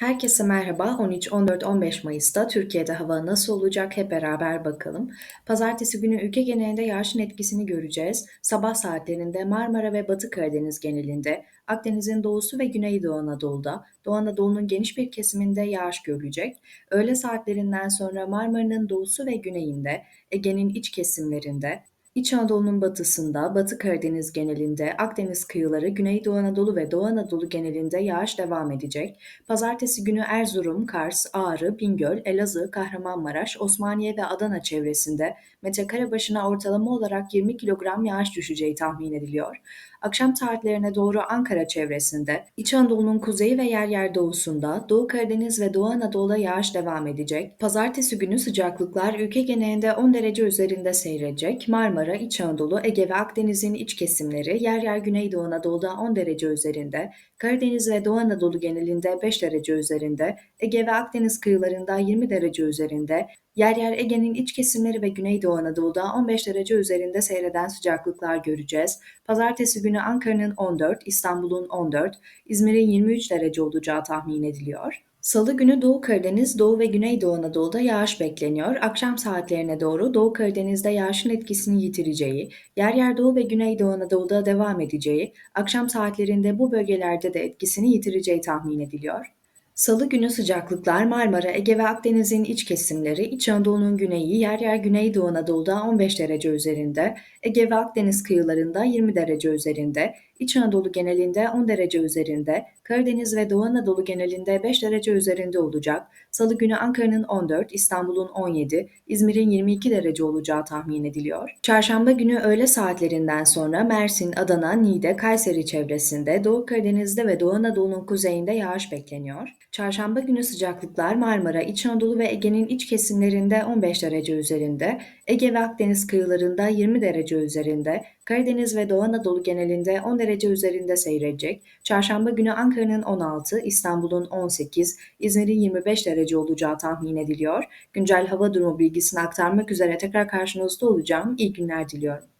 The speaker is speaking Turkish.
Herkese merhaba. 13, 14, 15 Mayıs'ta Türkiye'de hava nasıl olacak hep beraber bakalım. Pazartesi günü ülke genelinde yağışın etkisini göreceğiz. Sabah saatlerinde Marmara ve Batı Karadeniz genelinde, Akdeniz'in doğusu ve Güneydoğu Anadolu'da, Doğu Anadolu'nun geniş bir kesiminde yağış görülecek. Öğle saatlerinden sonra Marmara'nın doğusu ve güneyinde, Ege'nin iç kesimlerinde, İç Anadolu'nun batısında, Batı Karadeniz genelinde, Akdeniz kıyıları, Güneydoğu Anadolu ve Doğu Anadolu genelinde yağış devam edecek. Pazartesi günü Erzurum, Kars, Ağrı, Bingöl, Elazığ, Kahramanmaraş, Osmaniye ve Adana çevresinde metrekare başına ortalama olarak 20 kilogram yağış düşeceği tahmin ediliyor. Akşam saatlerine doğru Ankara çevresinde, İç Anadolu'nun kuzeyi ve yer yer doğusunda, Doğu Karadeniz ve Doğu Anadolu'da yağış devam edecek. Pazartesi günü sıcaklıklar ülke genelinde 10 derece üzerinde seyredecek. Marmara, İç Anadolu, Ege ve Akdeniz'in iç kesimleri, yer yer Güneydoğu Anadolu'da 10 derece üzerinde, Karadeniz ve Doğu Anadolu genelinde 5 derece üzerinde, Ege ve Akdeniz kıyılarında 20 derece üzerinde, yer yer Ege'nin iç kesimleri ve Güneydoğu Anadolu'da 15 derece üzerinde seyreden sıcaklıklar göreceğiz. Pazartesi günü Ankara'nın 14, İstanbul'un 14, İzmir'in 23 derece olacağı tahmin ediliyor. Salı günü Doğu Karadeniz, Doğu ve Güneydoğu Anadolu'da yağış bekleniyor. Akşam saatlerine doğru Doğu Karadeniz'de yağışın etkisini yitireceği, yer yer Doğu ve Güneydoğu Anadolu'da devam edeceği, akşam saatlerinde bu bölgelerde de etkisini yitireceği tahmin ediliyor. Salı günü sıcaklıklar Marmara, Ege ve Akdeniz'in iç kesimleri, İç Anadolu'nun güneyi, yer yer Güneydoğu Anadolu'da 15 derece üzerinde, Ege ve Akdeniz kıyılarında 20 derece üzerinde, İç Anadolu genelinde 10 derece üzerinde, Karadeniz ve Doğu Anadolu genelinde 5 derece üzerinde olacak. Salı günü Ankara'nın 14, İstanbul'un 17, İzmir'in 22 derece olacağı tahmin ediliyor. Çarşamba günü öğle saatlerinden sonra Mersin, Adana, Niğde, Kayseri çevresinde, Doğu Karadeniz'de ve Doğu Anadolu'nun kuzeyinde yağış bekleniyor. Çarşamba günü sıcaklıklar Marmara, İç Anadolu ve Ege'nin iç kesimlerinde 15 derece üzerinde, Ege ve Akdeniz kıyılarında 20 derece üzerinde, Karadeniz ve Doğu Anadolu genelinde 10 derece üzerinde seyredecek. Çarşamba günü Ankara'nın 16, İstanbul'un 18, İzmir'in 25 derece olacağı tahmin ediliyor. Güncel hava durumu bilgisini aktarmak üzere tekrar karşınızda olacağım. İyi günler diliyorum.